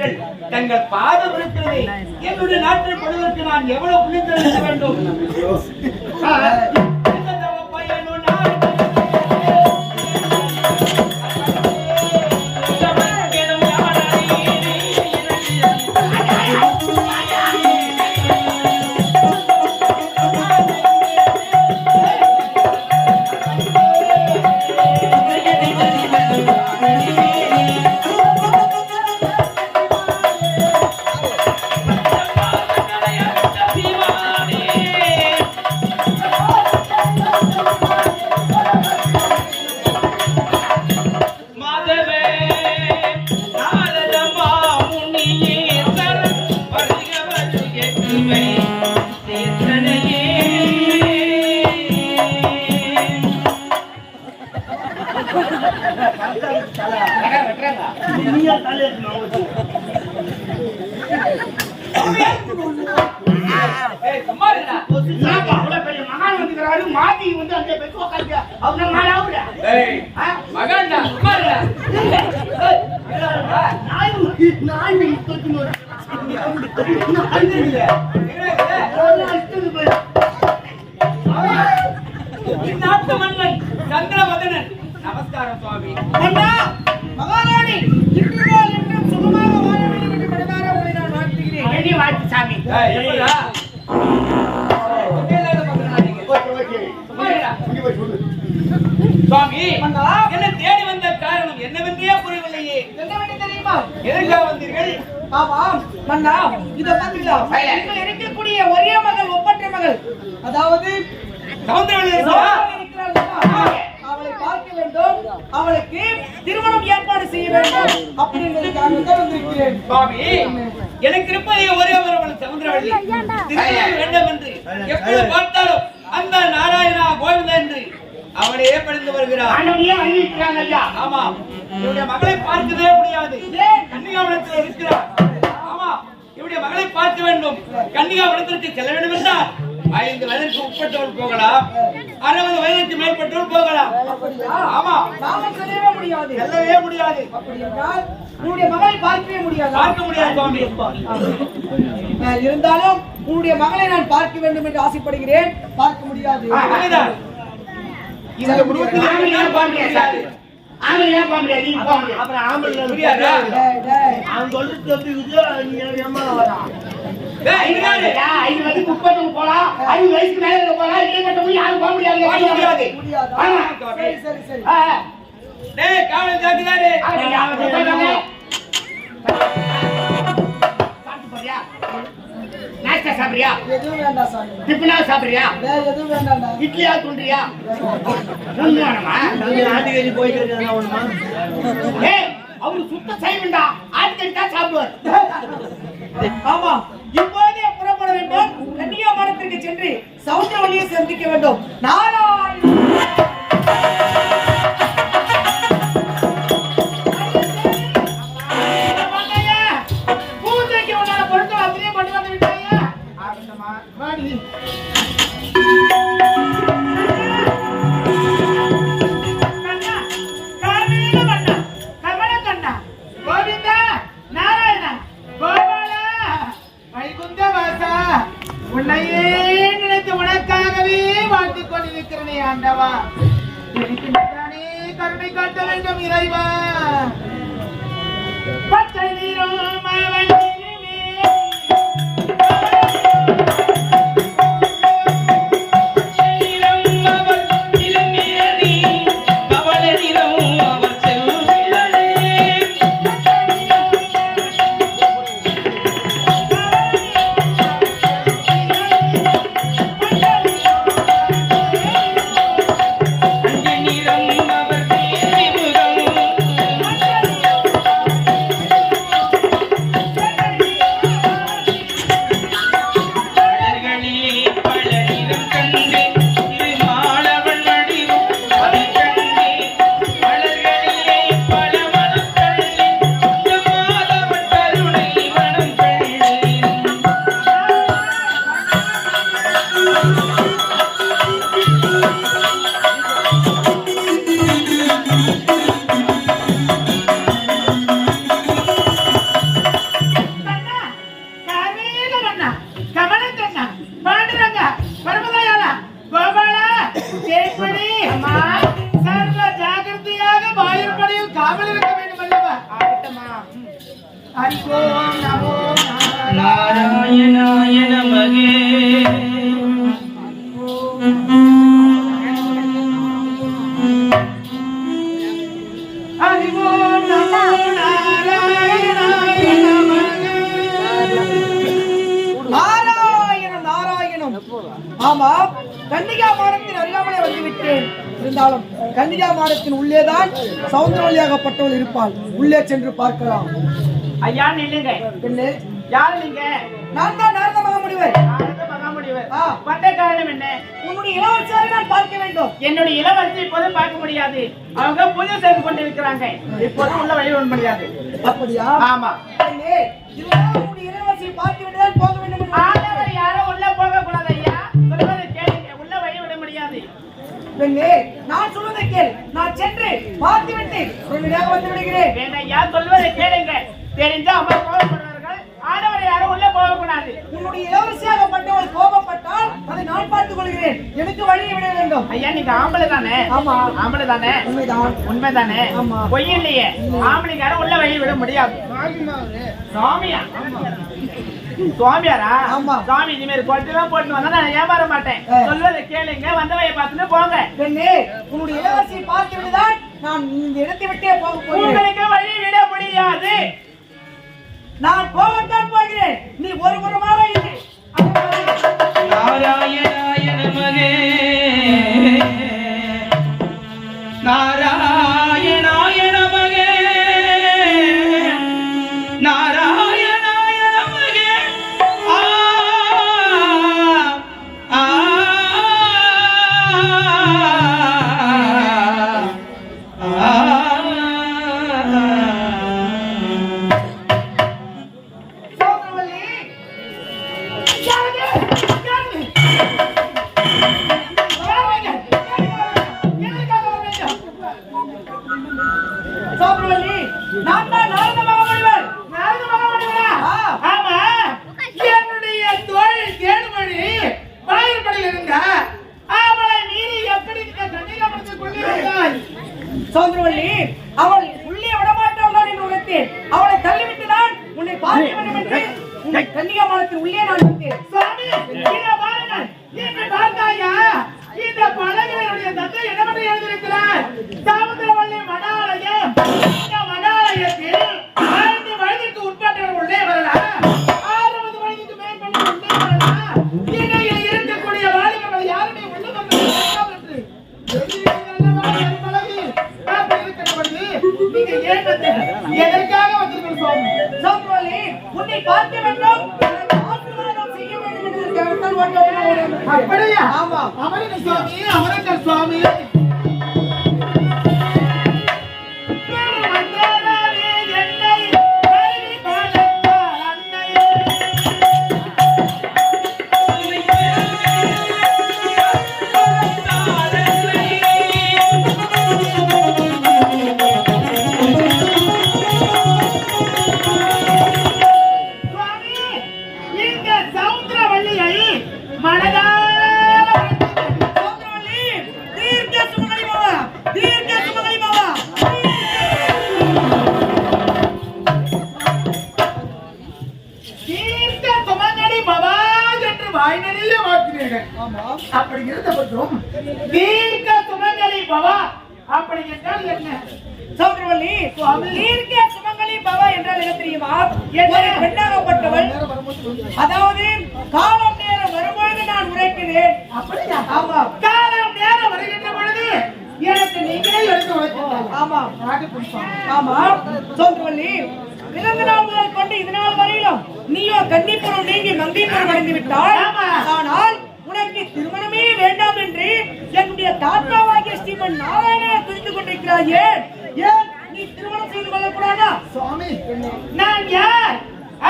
மனிதர்கள் தங்கள் பாத விருத்தனை என்னுடைய நாட்டில் படுவதற்கு நான் எவ்வளவு புரிந்திருக்க வேண்டும்? மாத்தி வந்து பெத்து உக்காந்து, அவர் நம்ம மேல. ஏய் மகன்டா நாய் நாய். நாய் இல்ல. இந்நாட்டு மன்னன் நமஸ்காரம் சுவாமி அண்ணா, சுவாமி. என்ன தேடி வந்த காரணம் என்னவென்றே புரியவில்லையே. என்னவென்று தெரியுமா எதற்காக வந்தீர்கள்? ஆமாம் மன்னா இத பாத்தீங்களா நீங்கள் இருக்கக்கூடிய ஒரே மகள் ஒப்பற்ற மகள். அதாவது? அவளை பார்க்க வேண்டும். அவளுக்கு திருமணம் ஏற்பாடு செய்ய வேண்டும். அப்படிங்கிறதுக்காக தான் வந்திருக்கிறேன். சுவாமி எனக்கு இருப்பதே ஒரே ஒருவன் வேண்டும் என்று எப்பொழுது பார்த்தாலும் அந்த நாராயணா கோவிந்தா என்று அவனையே படிந்து வருகிறார். ஆமா. இவருடைய மகளை பார்க்கவே முடியாது. கன்னிகாவனத்தில் இருக்கிறார். ஆமா. இவருடைய மகளை பார்க்க வேண்டும். கன்னிகாவனத்திற்கு செல்ல வேண்டும் என்றால் ஐந்து வயதுக்கு உட்பட்டவள் போகலாம். அறுபது வயதுக்கு மேற்பட்டவள் போகலாம். அப்படியா? ஆமா செல்லவே முடியாது. செல்லவே முடியாது. அப்படி என்றால் உன்னுடைய மகளை பார்க்க முடியாது சுவாமி. இருந்தாலும் உன்னுடைய மகளை நான் பார்க்க வேண்டும் என்று ஆசைப்படுகிறேன். பார்க்க முடியாது. இந்த குடும்பத்தில் ஆம்பளையா போக முடியாது. ஆம்பளையா முடியாது, போக. அப்புறம் ஆம்பளை. அவன் நீ வரா சாப்பிடுறியா? எதுவும் வேண்டாம் சாமி. டிஃபனா சாப்பிடுறியா? வேற எதுவும் வேண்டாம்டா இட்லியா துண்டுறியா ஒண்ணு வேணுமா? ஆட்டுக்கறி போயிட்டு இருக்காங்க ஒண்ணுமா? ஏய் அவரு சுத்த செய்வண்டா ஆட்கள் தான் சாப்பிடுவார். ஆமா. இப்போதே புறப்பட வேண்டும் கன்னியா மரத்திற்கு சென்று சவுந்தரவழியை சந்திக்க வேண்டும். நாராயண ஹரி ஓம் நமோ நாராயணாய நமகே ஹரி ஓம் நமோ நாராயணாய நமக நாராயணம் நாராயணம் ஆமா கன்னிகா மாடத்தின் அருகாமலே வந்துவிட்டேன். இருந்தாலும் கன்னிகா மாடத்தின் உள்ளேதான் சௌந்தரவழியாகப்பட்டவள் இருப்பாள். உள்ளே சென்று பார்க்கலாம். ஐயா நில்லுங்க. பெண்ணே யாரு நீங்க? நான் தான் நாரத மகாமுனிவர். நாரத மகாமுனிவர். ஆ. வந்த காரணம் என்ன? உன்னுடைய இளவரசியாக நான் பார்க்க வேண்டும். என்னுடைய இளவரசி இப்போது பார்க்க முடியாது. அவங்க பூஜை செய்து கொண்டிருக்கிறாங்க. இப்போது உள்ள வழி விட முடியாது. அப்படியா? ஆமா. இளவரசியை பார்க்க வேண்டியதான் போக வேண்டும் என்று ஆண்டவர் யாரும் உள்ள போக கூடாது ஐயா. சொல்வதை கேளுங்க. உள்ள வழி விட முடியாது. பெண்ணே நான் சொல்வதை கேள். நான் சென்று பார்த்து விட்டு வந்து விடுகிறேன். வேண்டாம் ஐயா சொல்வதை கேளுங்க. தெரிஞ்சா அம்மா கோபப்படுவார்கள். ஆண்டவர் யாரும் உள்ள போக கூடாது உன்னுடைய இளவரசியாகப்பட்டவள் கோபப்பட்டால் அதை நான் பார்த்துக் கொள்கிறேன் எனக்கு வழியை விட வேண்டும். ஐயா நீங்க ஆம்பளை தானே? ஆமா. ஆம்பளை தானே? உண்மைதான். உண்மைதானே ஆமா. பொய் இல்லையே. ஆம்பளைக்கார உள்ள வழி விட முடியாது. சுவாமியா? சுவாமியாரா? ஆமா. சுவாமி இனிமேல் கொட்டுலாம் போட்டு வந்தா நான் ஏமாற மாட்டேன். சொல்வதை கேளுங்க வந்தவைய பார்த்துட்டு போங்க. பெண்ணே உன்னுடைய இளவரசியை பார்த்து விட்டுதான் நான் இந்த இடத்தை விட்டே போக உங்களுக்கு வழி விட முடியாது. நான் போகத்தான் போகிறேன். நீ ஒரு புறமாக இரு. நாராயணாய சோதரவல்லி அவள் உள்ளே விடமாட்டாள் தான் என்று உரைத்தேன் அவளை தள்ளிவிட்டு நான் உன்னை பார்க்க வேண்டும் என்று உன்னை கன்னிகாமாலத்தின் உள்ளே நான் வந்தேன். தீர்க்க சுமங்கலி பவா. அப்படி என்றால் என்ன? சோதரவல்லி தீர்க்க சுமங்கலி பவா என்றால் என்ன தெரியுமா? ஒரு பெண்ணாகப்பட்டவள். அதாவது காலம் நேரம் வரும்பொழுது நான் உரைக்கிறேன். அப்படியா? ஆமா. காலம் நேரம் வருகின்ற பொழுது எனக்கு நீங்களே எடுத்து உழைக்கிறாங்க ஆமா. ஆமா. சோதரவல்லி பிறந்த நாள் முதல் கொண்டு இது நாள் வரையிலும் நீயோ கன்னிப்புறம் நீங்கி மங்கைப்புறம் அடைந்து விட்டால் ஆமா. ஆனால் உனக்கு திருமணமே வேண்டாம் என்று என்னுடைய தாத்தாவாகிய ஸ்ரீமன் நாராயணனை துதித்துக் கொண்டிருக்கிறாயே. ஏன் நீ திருமணம் செய்து கொள்ளக்கூடாதா? சுவாமி. நான் யார்?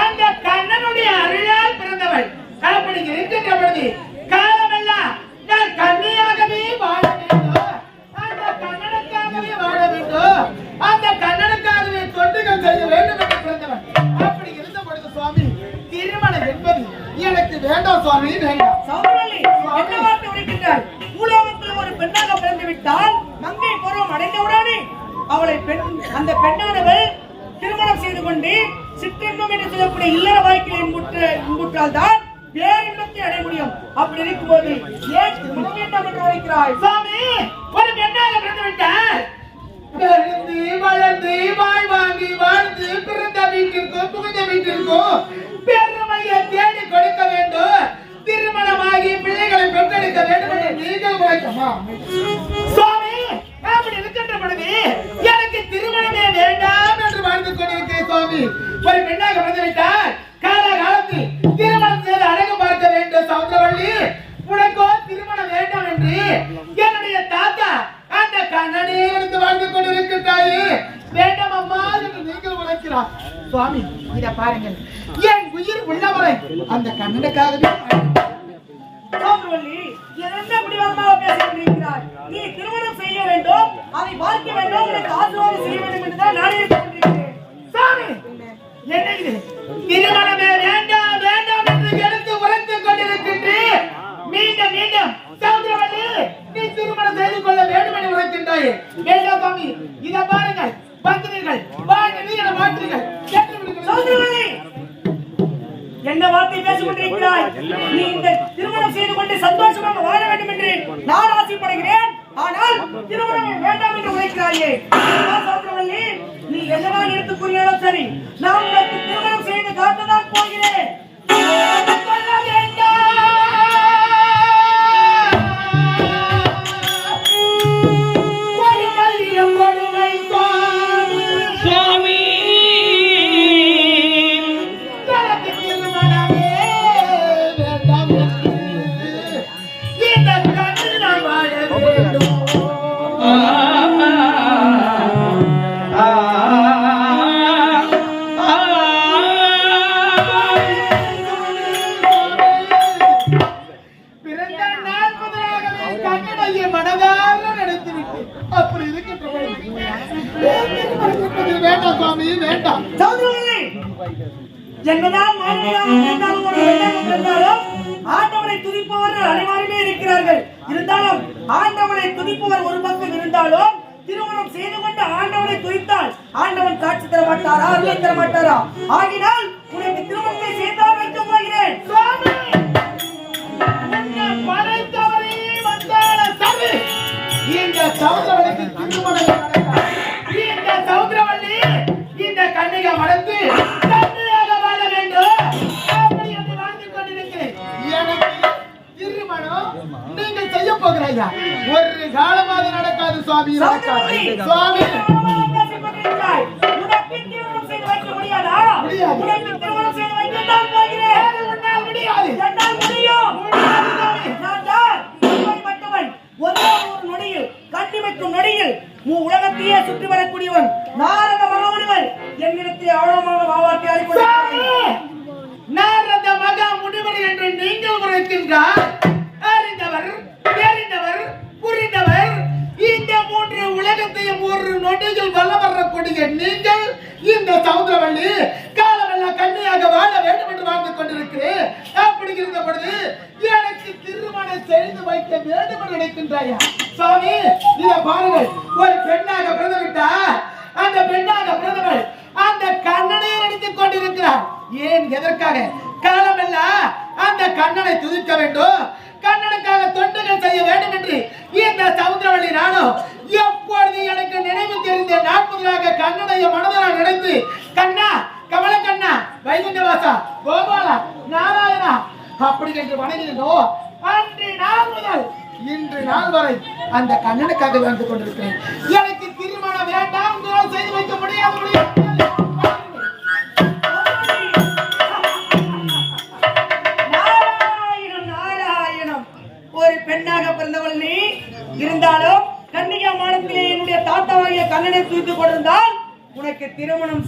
அந்த கண்ணனுடைய அருளால் பிறந்தவள். அப்படி இருக்கின்ற பொழுது வேண்டாம் சுவாமி வேண்டாம். சௌரவல்லி என்ன வார்த்தை உரைக்கின்றாய் பூலோகத்தில் ஒரு பெண்ணாக பிறந்து விட்டால் மங்கை பருவம் அடைந்தவுடனே அவளை பெண் அந்த பெண்ணானவள் திருமணம் செய்து கொண்டு சிற்றின்பம் என்று சொல்லக்கூடிய இல்லற வாழ்க்கையை இன்புற்று இன்புற்றால் தான் பேரின்பத்தை அடைய முடியும். அப்படி இருக்கும்போது ஏன் வேண்டாம் என்று சுவாமி ஒரு பெண்ணாக பிறந்து விட்டார் பிறந்து வளர்ந்து வாழ்வாங்கி வாழ்ந்து பிறந்த வீட்டிற்கோ புகுந்த வீட்டிற்கோ தேடி கொடுக்க வேண்டும். திருமணமாகி பிள்ளைகளை பெற்றெடுக்க வேண்டும் என்று நீங்கள் உழைக்கமா சுவாமி பார்க்க வேண்டாம் எனக்கு ஆசீர்வாதம் செய்ய வேண்டும் என்று தான் நானே கொண்டிருக்கிறேன் சாமி என்ன இது என்று உழைக்கிறாயே நீ என்னதான் எடுத்து கூறினாலும் சரி நான் திருமணம் செய்து காட்டுதான் போகிறேன். துதித்தால் ஆண்டவன் காட்சி தர மாட்டாரா? அருளை தர மாட்டாரா? ஆகினால் உனக்கு திருமணத்தை செய்தால் வைக்க போகிறேன். இந்த சௌந்தரவல்லிக்கு திருமணம் நடக்காது. இந்த சௌந்தரவல்லி இந்த கன்னிகை வளர்த்து கன்னியாக வாழ வேண்டும். அப்படி என்று வாழ்ந்து கொண்டிருக்கிறேன். எனக்கு திருமணம் நீங்கள் செய்ய போகிறாயா ஒரு காலமாக நடக்காது சுவாமி. சுவாமி! நீங்கள் இந்த சமுதிரவள்ளி காலமெல்லாம் கண்ணியாக வாழ வேண்டும் என்று வாழ்ந்து கொண்டிருக்கிறேன். அப்படி இருந்த பொழுது எனக்கு திருமணம் செய்து வைக்க வேண்டும் என்று நினைக்கின்றாயா? சுவாமி இத பாருங்கள் ஒரு பெண்ணாக பிறந்து அந்த பெண்ணாக பிறந்தவள் அந்த கண்ணனையை நடித்துக் கொண்டிருக்கிறார். ஏன் எதற்காக? காலமெல்லாம் அந்த கண்ணனை துதிக்க வேண்டும். கண்ணனுக்காக தொண்டுகள் செய்ய வேண்டும் என்று இந்த சமுத்திரவழி நானும் எப்பொழுது எனக்கு நினைவு தெரிந்த நான் கண்ணனைய மனதனால் நினைத்து கண்ணா கமல கண்ணா வைகுண்டவாசா கோபாலா நாராயணா அப்படி என்று வணங்கினோ அன்று நாள் முதல் இன்று நாள் வரை அந்த கண்ணனுக்காக வந்து கொண்டிருக்கிறேன். எனக்கு திருமணம் வேண்டாம் செய்து வைக்க முடியாது. கண்ணனை தூக்கி கொண்டிருந்தால் உனக்கு திருமணம்